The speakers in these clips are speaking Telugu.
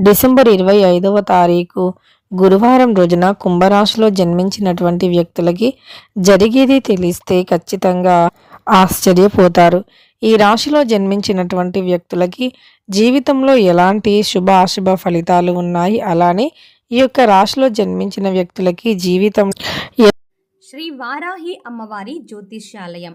డిసెంబర్ ఇరవై ఐదవ తారీఖు గురువారం రోజున కుంభరాశిలో జన్మించినటువంటి వ్యక్తులకి జరిగేది తెలిస్తే ఖచ్చితంగా ఆశ్చర్యపోతారు. ఈ రాశిలో జన్మించినటువంటి వ్యక్తులకి జీవితంలో ఎలాంటి శుభ అశుభ ఫలితాలు ఉన్నాయి? అలానే ఈ యొక్క రాశిలో జన్మించిన వ్యక్తులకి జీవితం శ్రీ వారాహి అమ్మవారి జ్యోతిష్యాలయం.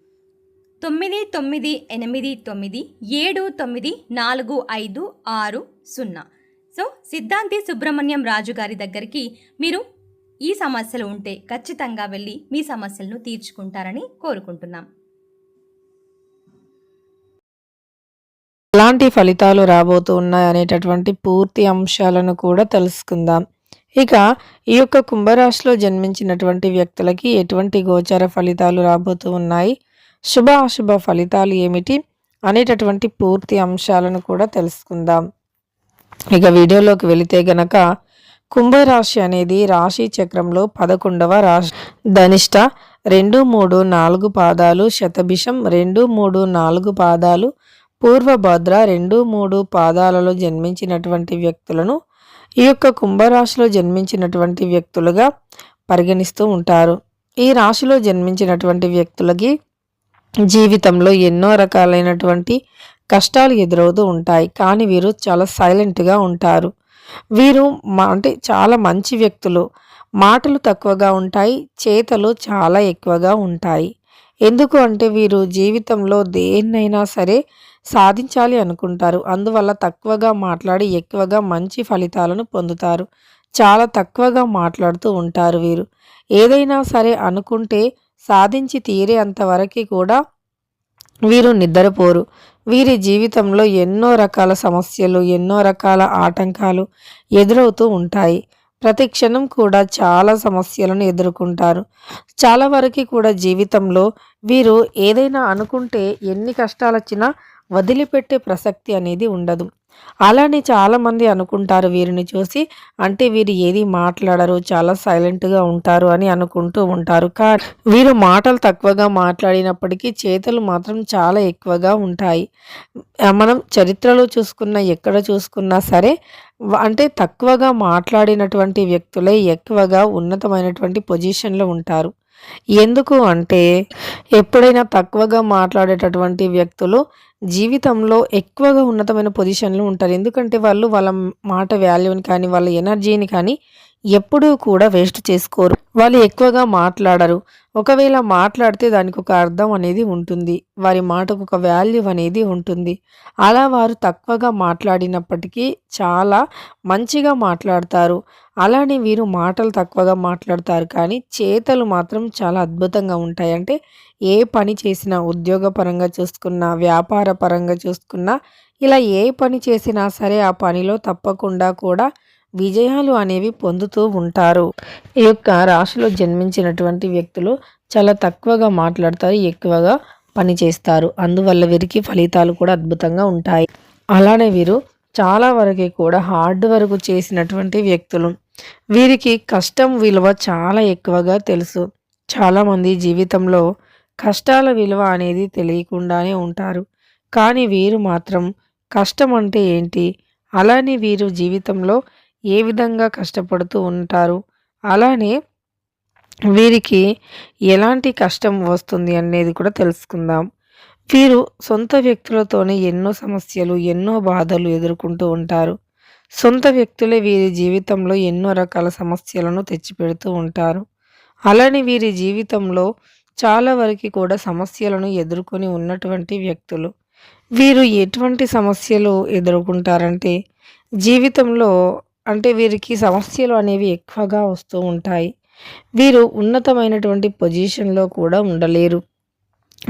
తొమ్మిది తొమ్మిది ఎనిమిది తొమ్మిది ఏడు తొమ్మిది నాలుగు ఐదు ఆరు సున్నా. సో సిద్ధాంతి సుబ్రహ్మణ్యం రాజు గారి దగ్గరికి మీరు ఈ సమస్యలు ఉంటే ఖచ్చితంగా వెళ్ళి మీ సమస్యలను తీర్చుకుంటారని కోరుకుంటున్నాం. ఎలాంటి ఫలితాలు రాబోతూ ఉన్నాయి అనేటటువంటి పూర్తి అంశాలను కూడా తెలుసుకుందాం. ఇక ఈ యొక్క కుంభరాశిలో జన్మించినటువంటి వ్యక్తులకి ఎటువంటి గోచార ఫలితాలు రాబోతూ ఉన్నాయి? శుభ అశుభ ఫలితాలు ఏమిటి అనేటటువంటి పూర్తి అంశాలను కూడా తెలుసుకుందాం. ఇక వీడియోలోకి వెళితే గనక కుంభరాశి అనేది రాశి చక్రంలో పదకొండవ రాశి. ధనిష్ట రెండు మూడు నాలుగు పాదాలు శతభిషం రెండు మూడు నాలుగు పాదాలు పూర్వభద్ర రెండు మూడు పాదాలలో జన్మించినటువంటి వ్యక్తులను ఈ యొక్క కుంభరాశిలో జన్మించినటువంటి వ్యక్తులుగా పరిగణిస్తూ ఉంటారు. ఈ రాశిలో జన్మించినటువంటి వ్యక్తులకి జీవితంలో ఎన్నో రకాలైనటువంటి కష్టాలు ఎదురవుతూ ఉంటాయి. కానీ వీరు చాలా సైలెంట్గా ఉంటారు. వీరు మా అంటే చాలా మంచి వ్యక్తులు. మాటలు తక్కువగా ఉంటాయి. చేతలు చాలా ఎక్కువగా ఉంటాయి. ఎందుకు అంటే వీరు జీవితంలో దేన్నైనా సరే సాధించాలి అనుకుంటారు. అందువల్ల తక్కువగా మాట్లాడి ఎక్కువగా మంచి ఫలితాలను పొందుతారు. చాలా తక్కువగా మాట్లాడుతూ ఉంటారు వీరు. ఏదైనా సరే అనుకుంటే సాధించి తీరే అంతవరకు కూడా వీరు నిద్రపోరు. వీరి జీవితంలో ఎన్నో రకాల సమస్యలు ఎన్నో రకాల ఆటంకాలు ఎదురవుతూ ఉంటాయి. ప్రతి క్షణం కూడా చాలా సమస్యలను ఎదుర్కొంటారు. చాలా వరకు కూడా జీవితంలో వీరు ఏదైనా అనుకుంటే ఎన్ని కష్టాలు వచ్చినా వదిలిపెట్టే ప్రసక్తి అనేది ఉండదు. అలానే చాలామంది అనుకుంటారు వీరిని చూసి అంటే వీరు ఏది మాట్లాడరు చాలా సైలెంట్గా ఉంటారు అని అనుకుంటూ ఉంటారు. కా వీరు మాటలు తక్కువగా మాట్లాడినప్పటికీ చేతులు మాత్రం చాలా ఎక్కువగా ఉంటాయి. మనం చరిత్రలో చూసుకున్న ఎక్కడ చూసుకున్నా సరే అంటే తక్కువగా మాట్లాడినటువంటి వ్యక్తులే ఎక్కువగా ఉన్నతమైనటువంటి పొజిషన్లో ఉంటారు. ఎందుకు అంటే ఎప్పుడైనా తక్కువగా మాట్లాడేటటువంటి వ్యక్తులు జీవితంలో ఎక్కువగా ఉన్నతమైన పొజిషన్లో ఉంటారు. ఎందుకంటే వాళ్ళు వాళ్ళ మాట వాల్యూని కానీ వాళ్ళ ఎనర్జీని కానీ ఎప్పుడూ కూడా వేస్ట్ చేసుకోరు. వాళ్ళు ఎక్కువగా మాట్లాడరు. ఒకవేళ మాట్లాడితే దానికి ఒక అర్థం అనేది ఉంటుంది. వారి మాటకు ఒక వాల్యూ అనేది ఉంటుంది. అలా వారు తక్కువగా మాట్లాడినప్పటికీ చాలా మంచిగా మాట్లాడతారు. అలానే వీరు మాటలు తక్కువగా మాట్లాడతారు. కానీ చేతలు మాత్రం చాలా అద్భుతంగా ఉంటాయి. అంటే ఏ పని చేసినా ఉద్యోగపరంగా చూసుకున్నా వ్యాపార పరంగా చూసుకున్నా ఇలా ఏ పని చేసినా సరే ఆ పనిలో తప్పకుండా కూడా విజయాలు అనేవి పొందుతూ ఉంటారు. ఈ యొక్క రాశిలో జన్మించినటువంటి వ్యక్తులు చాలా తక్కువగా మాట్లాడతారు ఎక్కువగా పని చేస్తారు. అందువల్ల వీరికి ఫలితాలు కూడా అద్భుతంగా ఉంటాయి. అలానే వీరు చాలా వరకు కూడా హార్డ్ వర్క్ చేసినటువంటి వ్యక్తులు. వీరికి కష్టం విలువ చాలా ఎక్కువగా తెలుసు. చాలామంది జీవితంలో కష్టాల విలువ అనేది తెలియకుండానే ఉంటారు. కానీ వీరు మాత్రం కష్టం అంటే ఏంటి? అలానే వీరు జీవితంలో ఏ విధంగా కష్టపడుతూ ఉంటారు? అలానే వీరికి ఎలాంటి కష్టం వస్తుంది అనేది కూడా తెలుసుకుందాం. వీరు సొంత వ్యక్తులతోనే ఎన్నో సమస్యలు ఎన్నో బాధలు ఎదుర్కొంటూ ఉంటారు. సొంత వ్యక్తులే వీరి జీవితంలో ఎన్నో రకాల సమస్యలను తెచ్చిపెడుతూ ఉంటారు. అలానే వీరి జీవితంలో చాలా వరకు కూడా సమస్యలను ఎదుర్కొని ఉన్నటువంటి వ్యక్తులు. వీరు ఎటువంటి సమస్యలు ఎదుర్కొంటారంటే జీవితంలో అంటే వీరికి సమస్యలు అనేవి ఎక్కువగా వస్తూ ఉంటాయి. వీరు ఉన్నతమైనటువంటి పొజిషన్లో కూడా ఉండలేరు.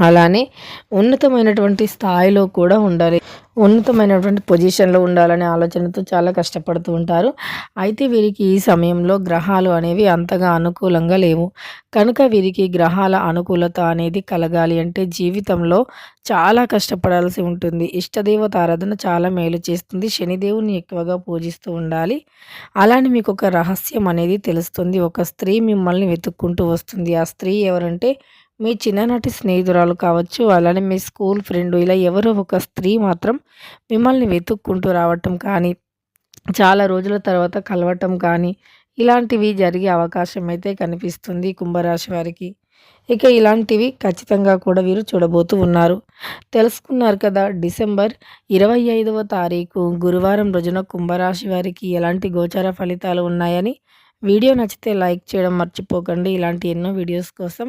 అలానే ఉన్నతమైనటువంటి స్థాయిలో కూడా ఉండాలి. ఉన్నతమైనటువంటి పొజిషన్లో ఉండాలనే ఆలోచనతో చాలా కష్టపడుతూ ఉంటారు. అయితే వీరికి ఈ సమయంలో గ్రహాలు అనేవి అంతగా అనుకూలంగా లేవు. కనుక వీరికి గ్రహాల అనుకూలత అనేది కలగాలి అంటే జీవితంలో చాలా కష్టపడాల్సి ఉంటుంది. ఇష్టదేవత ఆరాధన చాలా మేలు చేస్తుంది. శనిదేవుని ఎక్కువగా పూజిస్తూ ఉండాలి. అలానే మీకు ఒక రహస్యం అనేది తెలుస్తుంది. ఒక స్త్రీ మిమ్మల్ని వెతుక్కుంటూ వస్తుంది. ఆ స్త్రీ ఎవరంటే మీ చిన్ననాటి స్నేహితురాలు కావచ్చు అలానే మీ స్కూల్ ఫ్రెండ్ ఇలా ఎవరో ఒక స్త్రీ మాత్రం మిమ్మల్ని వెతుక్కుంటూ రావటం కానీ చాలా రోజుల తర్వాత కలవటం కానీ ఇలాంటివి జరిగే అవకాశం అయితే కనిపిస్తుంది కుంభరాశి వారికి. ఇక ఇలాంటివి ఖచ్చితంగా కూడా వీరు చూడబోతూ ఉన్నారు. తెలుసుకున్నారు కదా డిసెంబర్ ఇరవై ఐదవ తారీఖు గురువారం రోజున కుంభరాశి వారికి ఎలాంటి గోచార ఫలితాలు ఉన్నాయని వీడియో నచ్చితే లైక్ చేయడం మర్చిపోకండి. ఇలాంటి ఎన్నో వీడియోస్ కోసం